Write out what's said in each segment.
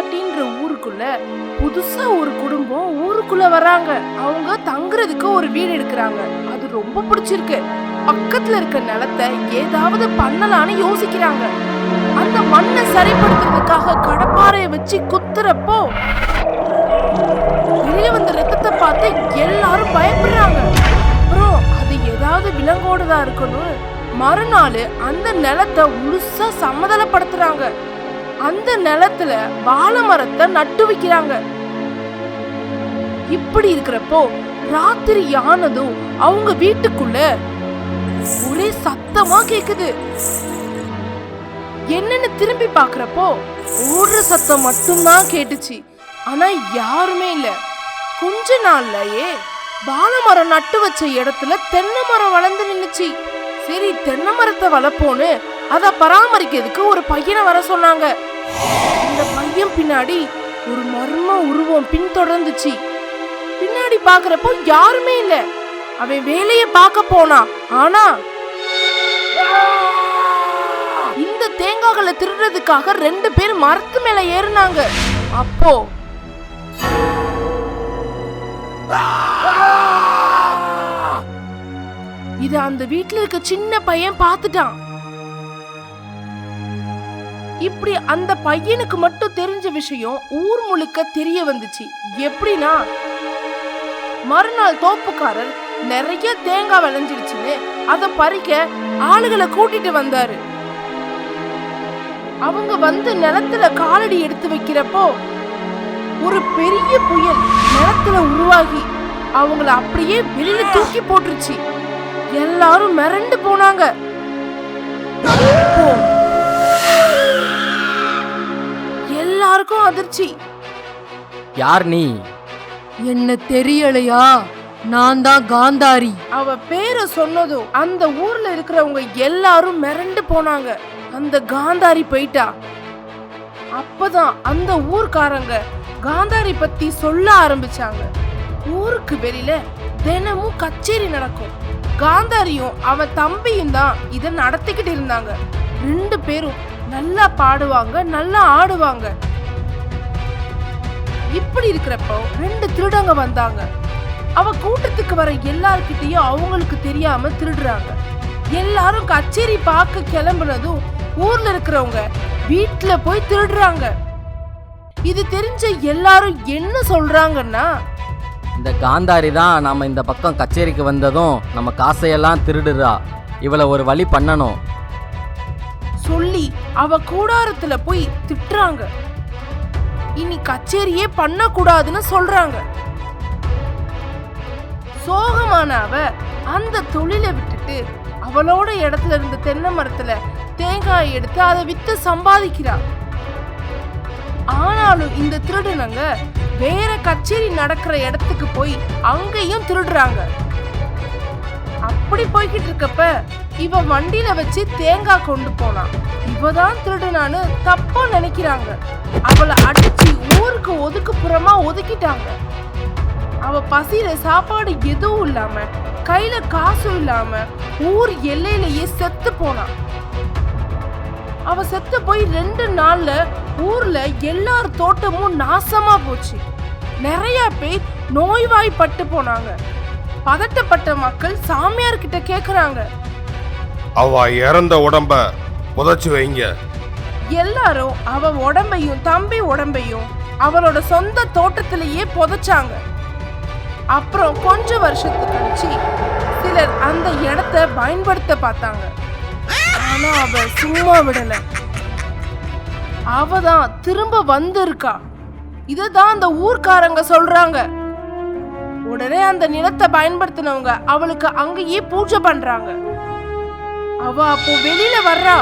மலைப்பட்டின்ற ஊருக்குள்ள புதுசா ஒரு குடும்பம் ஊருக்குள்ள வராங்க. அவங்க தங்குறதுக்கு ஒரு வீடு எடுக்கிறாங்க. அது ரொம்ப பிடிச்சிருக்கு. பக்கத்துல இருக்க நிலத்தை ஏதாவது பண்ணலான்னு யோசிக்கிறாங்க. அந்த மண்ணை சரிப்படுத்துறதுக்காக கடப்பாறைய வச்சு குத்துறப்போ வெளியே வந்த ரத்தத்தை பார்த்து எல்லாரும் பயப்படுறாங்க. அப்புறம் அது ஏதாவது விலங்கோடுதான் இருக்கணும்? மறுநாள் அந்த நிலத்தை முழுசா சமதளப்படுத்துறாங்க. அந்த நிலத்துல வாழை மரத்தை நட்டு வைக்கிறாங்க. இப்படி இருக்கிறப்போ ராத்திரி ஆனதும் அவங்க வீட்டுக்குள்ள ஒரே சத்தமா கேக்குது. என்னன்னு திரும்பி பாக்குறப்போ ஓடுற சத்தம் மட்டும்தான் கேட்டுச்சு. ஆனா யாருமே இல்ல. கொஞ்ச நாள்லயே வாழை மரம் நட்டு வச்ச இடத்துல தென்னை மரம் வளர்ந்து நின்னுச்சு. சரி தென்னை மரத்தை வளர்ப்போன்னு அதை பராமரிக்கிறதுக்கு ஒரு பையனை வர சொன்னாங்க. இந்த பையன் பின்னாடி ஒரு மர்ம உருவம் பின்தொடர்ந்துச்சு. பின்னாடி பாக்குறப்போ யாருமே இல்ல. அவன் வேலைய பார்க்க போனான் ஆனா இந்த தேங்காய்களை திருடுறதுக்காக ரெண்டு பேர் மரத்து மேல ஏறினாங்க. அப்போ இத அந்த வீட்டுல இருக்க சின்ன பையன் பார்த்துட்டான். இப்படி அந்த பையனுக்கு மட்டும் தெரிஞ்ச விஷயம் ஊர் முழுக்க தெரிய வந்துச்சு. எப்படின்னா மறுநாள் தோப்புக்காரர் நிறைய தேங்காய் விளைஞ்சிடுச்சுன்னு அதை பறிக்க ஆளுகளை கூட்டிட்டு வந்தாரு. அவங்க வந்து நிலத்துல காலடி எடுத்து வைக்கிறப்போ ஒரு பெரிய புயல் நிலத்துல உருவாகி அவங்கள அப்படியே வெளியில தூக்கி போட்டுருச்சு. எல்லாரும் மிரண்டு போனாங்க. எல்லாருக்கும் அதிர்ச்சி. யார் நீ? என்ன தெரியலையா? நான் தான் காந்தாரி. அவ பேரை சொன்னதும் அந்த ஊர்ல இருக்கிறவங்க எல்லாரும் மிரண்டு போனாங்க. அந்த காந்தாரி போயிட்டா. அப்பதான் அந்த ஊர்க்காரங்க காந்தாரி பத்தி சொல்ல ஆரம்பிச்சாங்க. ஊருக்கு வெளியில தினமும் கச்சேரி நடக்கும். காந்தாரியும் அவன் தம்பியும் தான் இத நடத்திக்கிட்டு இருந்தாங்க. ரெண்டு பேரும் நல்லா பாடுவாங்க நல்லா ஆடுவாங்க. இப்படி இருக்கிறப்போ ரெண்டு திருடங்க வந்தாங்க. அவ கூட்டத்துக்கு வர எல்லார்கிட்டயும் அவங்களுக்கு தெரியாம திருடுறாங்க. எல்லாரும் கச்சேரி பார்க்க கிளம்புனதும் ஊர்ல இருக்கிறவங்க வீட்ல போய் திருடுறாங்க. இது தெரிஞ்ச எல்லாரும் என்ன சொல்றாங்கன்னா இந்த காந்தாரி தான் நாம இந்த பக்கம் கச்சேரிக்கு வந்ததும் நம்ம காசையெல்லாம் திருடுறா. இவளை ஒரு வழி பண்ணணும். சொல்லி அவ கூடாரத்துல போய் திட்டுறாங்க. இனி கச்சேரியே பண்ணக்கூடாதுன்னு சொல்றாங்க. சோகமான அவ அந்த தொழிலை விட்டுட்டு அவளோட இடத்துல இருந்த தென்னை மரத்துல தேங்காய் எடுத்து அதை வித்து சம்பாதிக்கிறா. ஆனாலும் இந்த திருடனங்க வேற கச்சேரி நடக்கிற இடத்துக்கு போய் அங்கேயும் திருடுறாங்க. அப்படி போய்கிட்டு இருக்கப்ப இவ வண்டியில வச்சு தேங்காய் கொண்டு போனான் இவ தான் திருடுனான்னு தப்பா நினைக்கிறாங்க. அவளை அடிச்சு ஊருக்கு ஒதுக்குப்புறமா ஒதுக்கிட்டாங்க. அவ பசியில சாப்பாடு எதுவும் இல்லாம கையில காசும் இல்லாம ஊர் எல்லையிலேயே செத்து போனான் அவ செத்து போய் ரெண்டு நாள்ல ஊர்ல எல்லார் தோட்டமும் நாசமா போச்சு. நிறைய பேர் நோய்வாய்ப்பட்டு போனாங்க. பதட்டப்பட்ட மக்கள் சாமியார் கிட்ட கேக்குறாங்க. அவ இறந்த உடம்ப புதைச்சு வைங்க. எல்லாரும் அவ உடம்பையும் தம்பி உடம்பையும் அவளோட சொந்த தோட்டத்திலேயே புதைச்சாங்க. அப்புறம் கொஞ்ச வருஷத்துக்கு கழிச்சு சிலர் அந்த இடத்த பயன்படுத்த பார்த்தாங்க. ஆனா அவ சும்மா விடல. அவ தான் திரும்ப வந்திருக்கா. இதுதான் அந்த ஊர்க்காரங்க சொல்றாங்க. உடனே அந்த நிலத்தை பயன்படுத்தினவங்க அவளுக்கு அங்கேயே பூஜை பண்றாங்க. அவ அப்போ வெளியில வர்றா.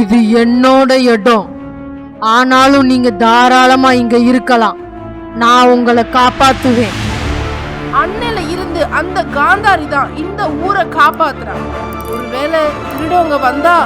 இது என்னோட இடம். ஆனாலும் நீங்க தாராளமா இங்க இருக்கலாம். நான் உங்களை காப்பாத்துவேன். அன்னையில இருந்து அந்த காந்தாரி தான் இந்த ஊரை காப்பாத்துறான் ஒருவேளை திருடவங்க வந்தா